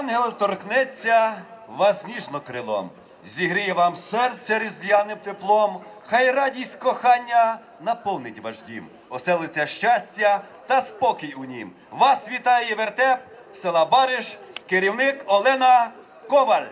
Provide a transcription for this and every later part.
Ангел торкнеться вас ніжно крилом, зігріє вам серце різдвяним теплом, хай радість кохання наповнить ваш дім, оселиться щастя та спокій у нім. Вас вітає вертеп села Бариш, керівник Олена Коваль.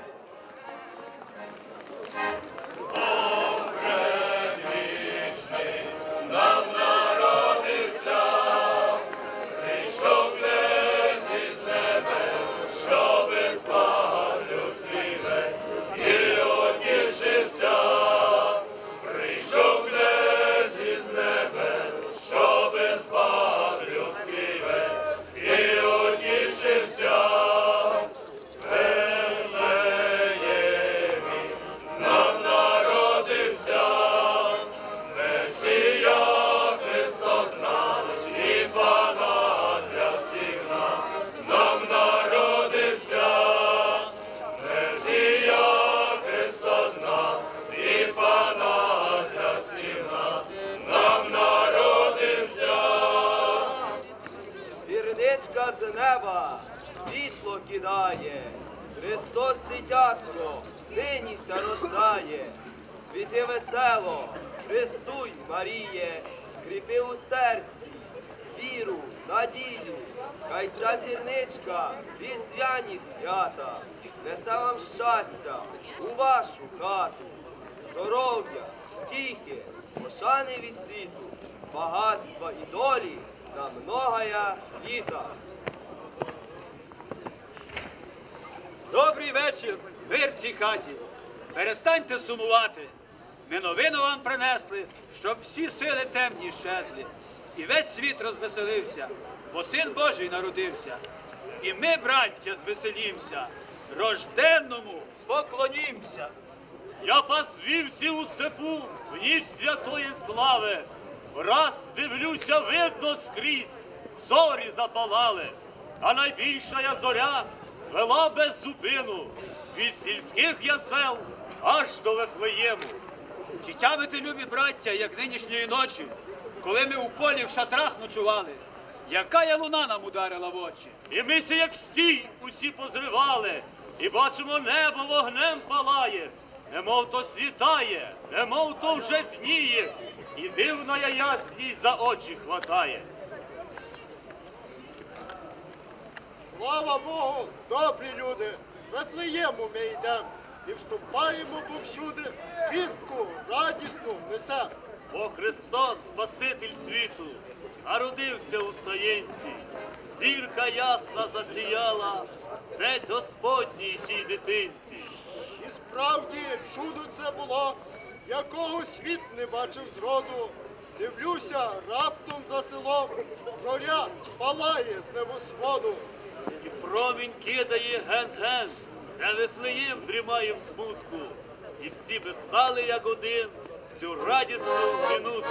Віру, надію, хай ця зірничка, різдвяні свята, несе вам щастя у вашу хату, здоров'я, втіхи, пошани від світу, багатства і долі на многая літа. Добрий вечір, мир цій хаті. Перестаньте сумувати. Ми новину вам принесли, щоб всі сили темні щезли. І весь світ розвеселився, бо син Божий народився. І ми, браття, звеселімся, рожденному поклонімся. Я пас у степу в ніч святої слави. Враз дивлюся, видно скрізь, зорі запалали, а найбільша я зоря вела без зупину від сільських ясел аж до Вифлеєму. Чи тямите, любі браття, як нинішньої ночі, коли ми у полі в шатрах ночували, яка я луна нам ударила в очі? І ми сі як стій усі позривали, і бачимо, небо вогнем палає, немов то світає, немов то вже дніє, і дивна я ясність за очі хватає. Слава Богу, добрі люди! Вифлеєму ми йдемо і вступаємо повсюди, звістку радісну несемо. Бо Христос, Спаситель світу, народився у стоєнці, зірка ясна засіяла, десь Господній тій дитинці. І справді чудо це було, якого світ не бачив зроду. Дивлюся, раптом за селом зоря палає з небосводу. І промінь кидає ген-ген, де Вифлеєм дрімає в смутку. І всі би стали як один цю радісну минутку.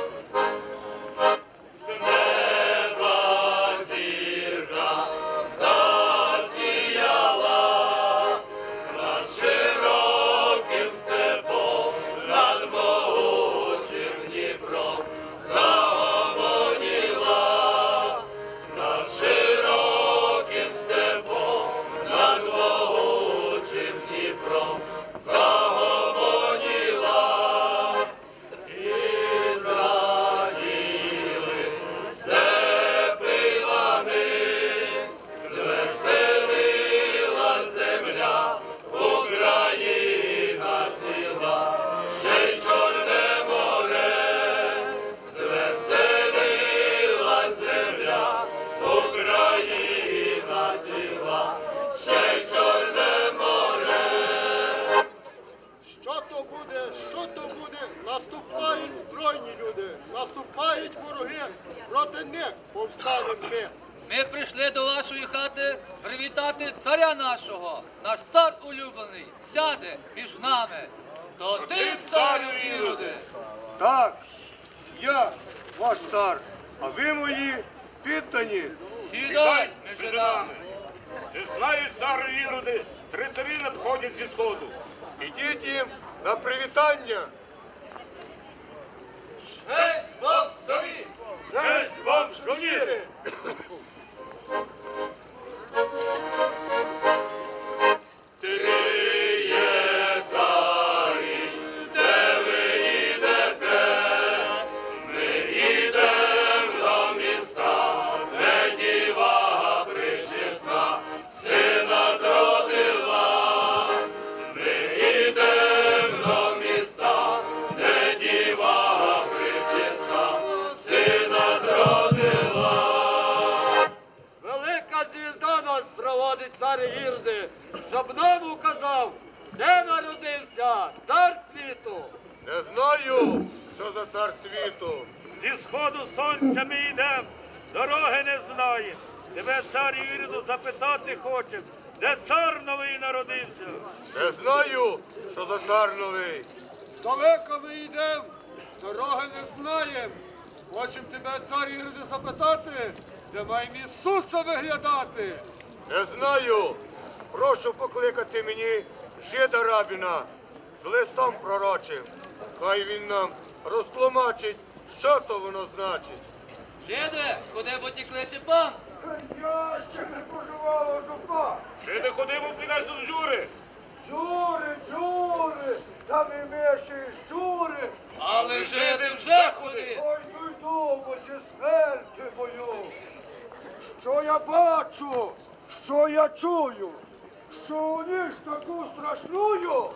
Повстанемо ми. Ми прийшли до вашої хати привітати царя нашого. Наш цар улюблений сяде між нами. То ти, царю Іроди, Так, я ваш цар, а ви мої піддані. сідай між нами. Ти знаєш, царю Іроди, три царі надходять зі сходу. Ідіть їм на привітання. Честь вам царі! Честь вам, жовніри! Три що за цар новий. Далеко ми йдемо, дороги не знаєм. Хочем тебе, цар Іроди, запитати, де маємо Ісуса виглядати. Не знаю. Прошу покликати мені жида рабіна з листом пророчим. Хай він нам розтлумачить, що то воно значить. Жиде, куди бо ті кличе пан? Я ще не поживала жупа. Чи не ходимо підеш до жури? Дзюри, там і меші щури. Але жиди вже куди? Ой, ну йду, бо зі смерти бою. Що я бачу, що я чую, що у ніч таку страшную,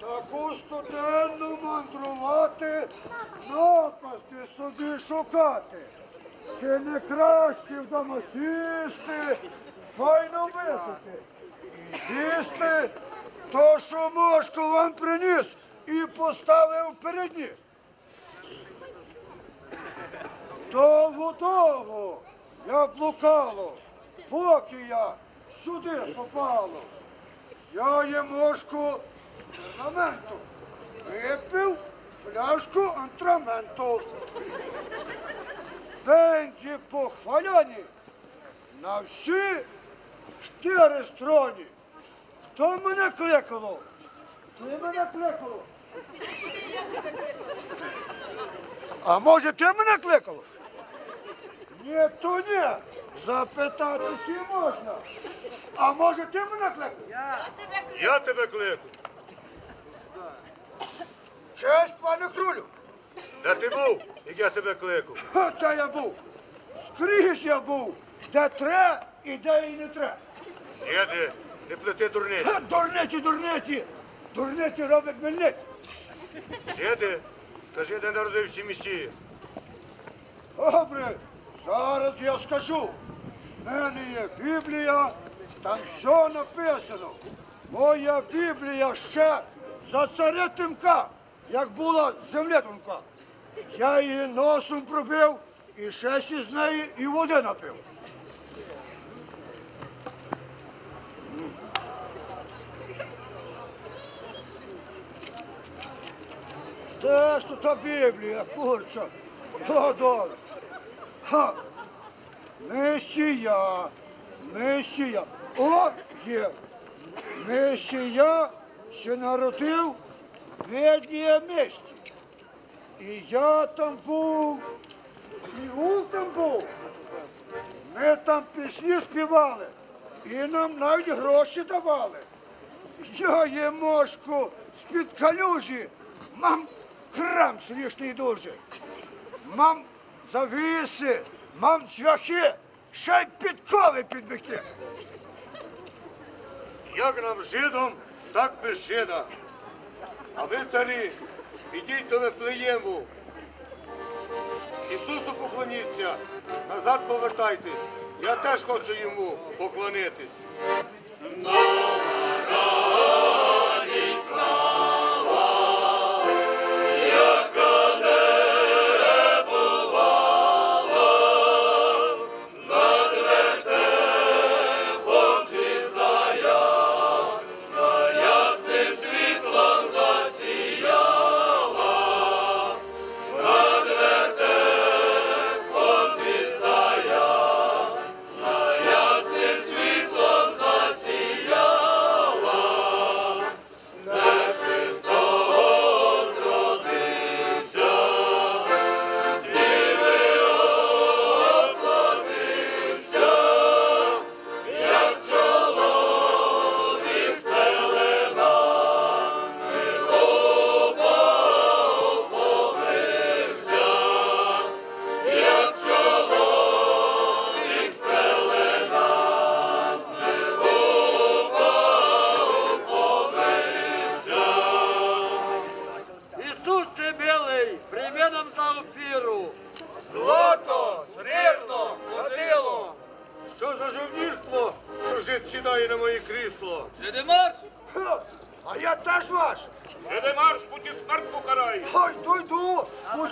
таку студенну мандрувати, напасти собі шукати. Чи не краще вдома сісти, файно випити і з'їсти, то, що мошку вам приніс і поставив перед ніс. Довго-довго я блукало, поки я сюди попало. Я є мошку з орнаменту, випив фляжку антраменту. Пенді похваляні на всі чотири стороні. Хто мене кликало? Ти мене кликало? А може ти мене кликав? Ні, то ні. Запитати всі можна. А може ти мене кликав? Я тебе клику. Честь, пане крулю. Де ти був, як я тебе кликав? Ха, Де я був? Скрізь я був. Де тре і де і не тре. Жиди, не плети дурниць. Ха, Дурниці, дурниці. Дурниці робить мельниць. Жиди, скажи, де народився Месія. Добре, зараз я скажу. В мене є Біблія, там все написано. Моя Біблія ще за царя Тимка, як була земля тонка. Я її носом пробив і ще із неї і води напив. Ж тут та Біблія, курча? О, добре. Ха! Месія, Месія. О, є. Месія ще народив в Еднія місті. І я там був, і Ул там був. Ми там пісні співали, і нам навіть гроші давали. Я є мошку з-під калюжі, мам крам смішний дуже. Мам завіси, мам цвяхи, ще й підкови підбики. Як нам жидом, так без жида. А ви, царі, ідіть до Вифлеєму. Ісусу поклоніться, назад повертайтесь. Я теж хочу йому поклонитись.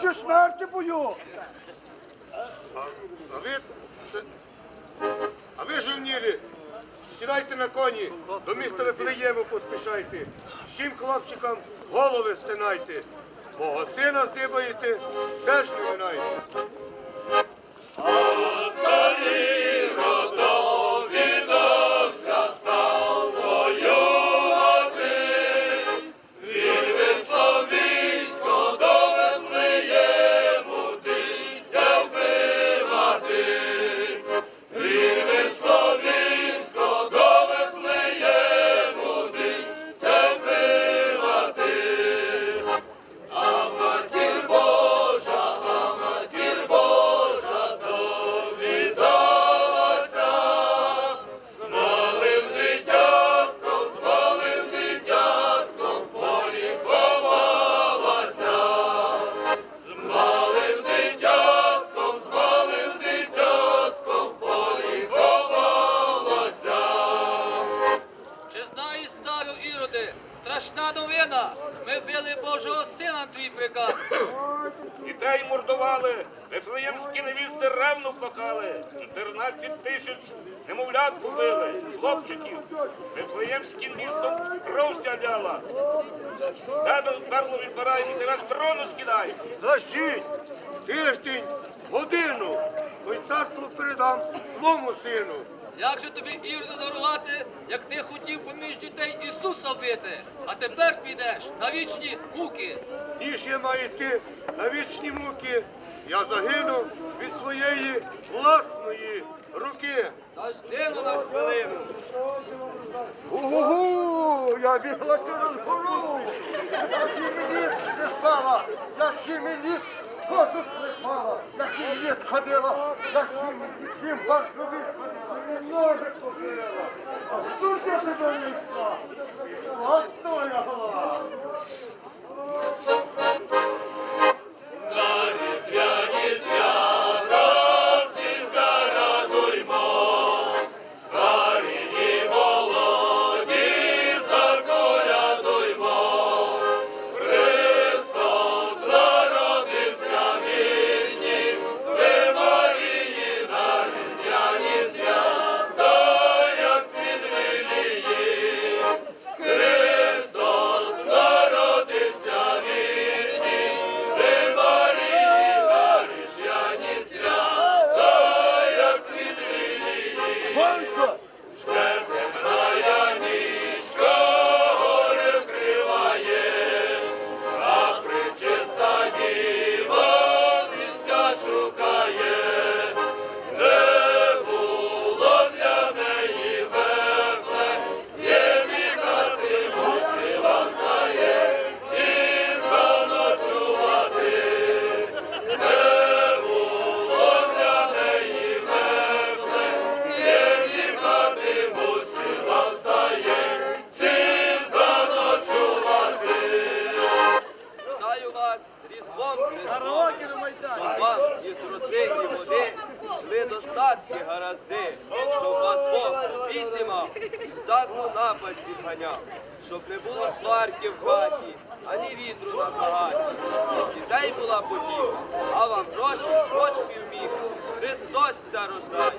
16 бою. А ви а ви, жовніри, сідайте на коні, до міста Вифлеєму поспішайте, всім хлопчикам голови стинайте, бого сина здибаєте, теж не минайте. Вифлеємським містом кров сяляла. Тебе перло відбирає, і ти нас трону скидає. Заждіть тиждень, годину, ой царство передам своєму сину. Як же тобі Іроди дарувати, як ти хотів поміж дітей Ісуса вбити, а тепер підеш на вічні муки. Ніж я маю йти на вічні муки, я загину від своєї власної руки. Завжди на хвилину. Угу, я бігла через гору. Я сім літ не спала, я сім літ кожу на сім літ ходила, на сім сім паршових ходила, мені ножик ходила. А тут я тебе не йшла? Твоя голова. Різдвом на щоб вам із роси і води йшли достатки гаразди, щоб вас Бог у віці мав і всяку напасть відганяв, щоб не було сварки в хаті, ані вітру на загаті. І дітей була потіха, а вам гроші хоч півміг. Христос ця рождає.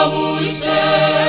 Zachowuj się.